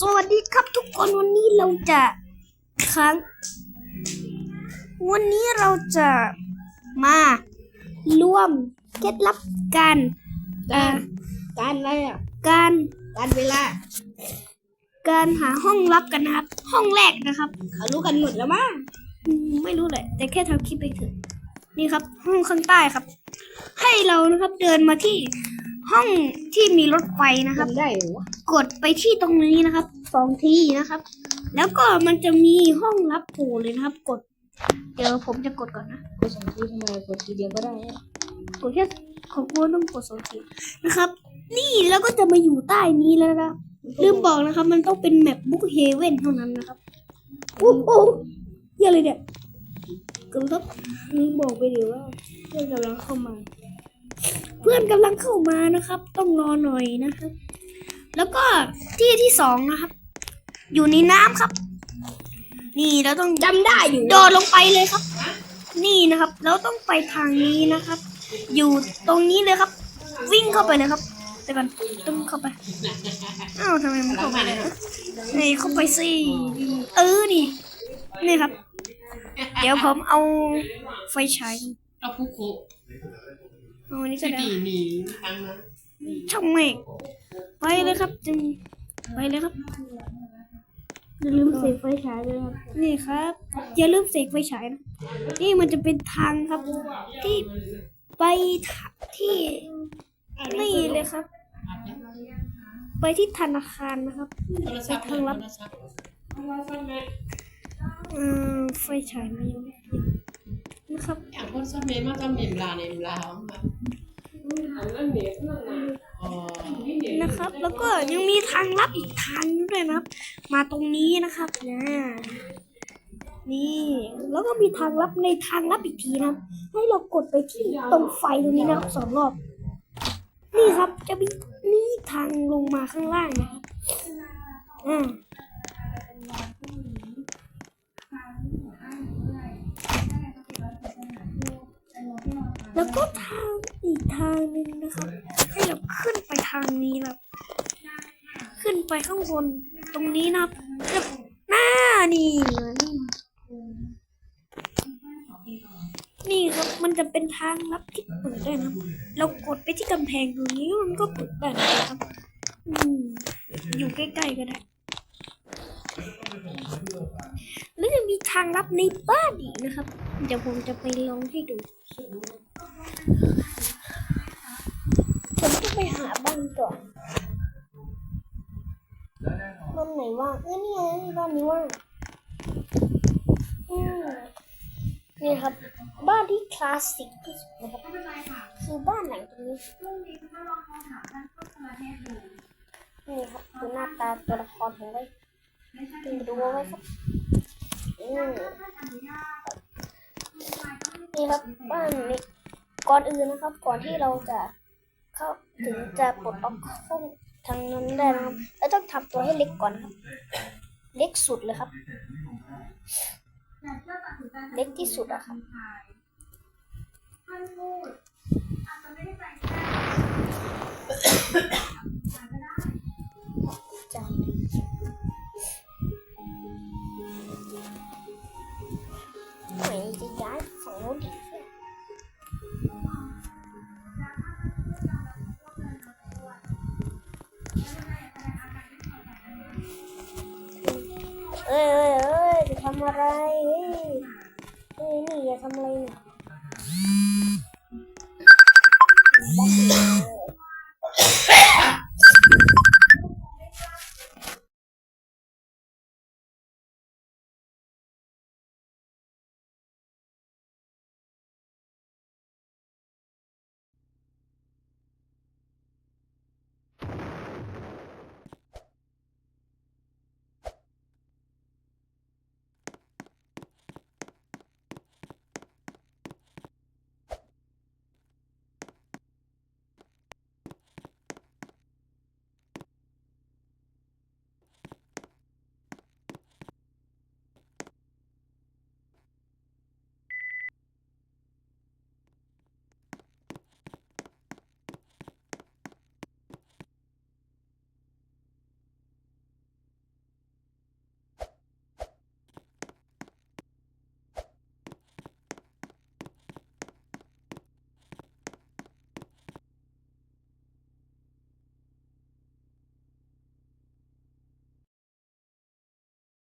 สวัสดีครับทุกคนวันนี้เราจะค้างวันนี้เราจะมาร่วมเคล็ดลับการเอ่อการอะไรอะการการเวลา การหาห้องลับกันนะครับ ห้องแรกนะครับเขารู้กันหมดแล้วมั้งอืมไม่รู้แหละแต่แค่ทำคลิปไปเถอะนี่ครับ ห้องข้างใต้ครับ ให้เรานะครับเดินมาที่ห้องที่มีรถไฟนะครับทำได้เหรอวะ กดไปที่ตรงนี้นะครับสองทีนะครับ แล้วก็มันจะมีห้องลับโผล่เลยนะครับ กด เดี๋ยวผมจะกดก่อนนะกดสองทีทำไมกดทีเดียวก็ได้อะกดแค่ของกูต้องกดสองทีนะครับ นี่แล้วก็จะมาอยู่ใต้นี้แล้วนะลืมบอกนะครับ มันต้องเป็นแมปบุ๊กเฮเว่นเท่านั้นนะครับโอ้โหเหี้ยอะไรเนี่ยเกิดครับมึงบอกไปดิว่าเพื่อนกำลังเข้ามา เพื่อนกำลังเข้ามานะครับ ต้องรอหน่อยนะครับ แล้วก็ที่ที่สองนะครับ อยู่ในน้ำครับ นี่เราต้องจำได้อยู่โดดลงไปเลยครับ นี่นะครับ เราต้องไปทางนี้นะครับ อยู่ตรงนี้เลยครับ วิ่งเข้าไปเลยครับเดี๋ยวก่อนต้องเข้าไปอ้าวทำไมมันเข้าไปเลยนี่เข้าไปสิเออนี่นี่ครับ เดี๋ยวผมเอาไฟฉายเอาผู้โคเอาอันนี้ก็ที่ได้ดีมีทั้งนั้นช่องเมฆ ไปเลยครับจึงไปเลยครับ อย่าลืมเสกไฟฉายด้วยครับนี่ครับ อย่าลืมเสกไฟฉายนะนี่มันจะเป็นทางครับ ที่ไปทะที่นี่เลยครับ ไปที่ธนาคารนะครับโทรศัพท์ไปทางลับโทรศัพท์โทรศัพท์แม่อืมไฟฉายมันยังไม่ติดนะครับอยากคนสักเมมาทำเมมลาเนมลาของมันอันนั้นเน็ตนั่นน่ะอ๋อนี่เน็ต นะครับ แล้วก็ยังมีทางลับอีกทางด้วยนะครับ มาตรงนี้นะครับนะนี่แล้วก็มีทางลับในทางลับอีกทีนะให้เรากดไปที่ตรงไฟตรงนี้นะสองรอบ นี่ครับจะมีนี่ทางลงมาข้างล่างนะครับอ่าแล้วก็ทาง อีกทางหนึ่งนะครับให้เราขึ้นไปทางนี้นะครับขึ้นไปข้างบนตรงนี้นะครับหน้านี่นี่นี่ครับมันจะเป็นทางลับที่เปิดได้นะเรากดไปที่กำแพงตรงนี้มันก็เปิดได้นะครับอยู่ใกล้ๆก็ได้แล้วจะมีทางลับในบ้านอีกนะครับ เดี๋ยวผมจะไปลองให้ดู ไปหาบ้านก่อน บ้านไหนว่างเออนี่ไงบ้านนี้ว่างอืมนี่ครับ บ้านที่คลาสสิกที่สุดนะครับคือบ้านหลังตรงนี้นี่ครับคือหน้าตาตัวละครของไว้คุณดูเอาไว้ครับอืมนี่ครับบ้านนี้ก่อนอื่นนะครับ ก่อนที่เราจะ เข้าถึงจะปลดล็อกห้องทางนั้นได้นะครับแล้วต้องทำตัวให้เล็กก่อนครับ เล็กสุดเลยครับ เล็กที่สุดอะครับ เอ้ยเอ้ยเอ้ยจะทำอะไรเฮ้ยเฮ้นี่อย่าทำอะไรเนี่ย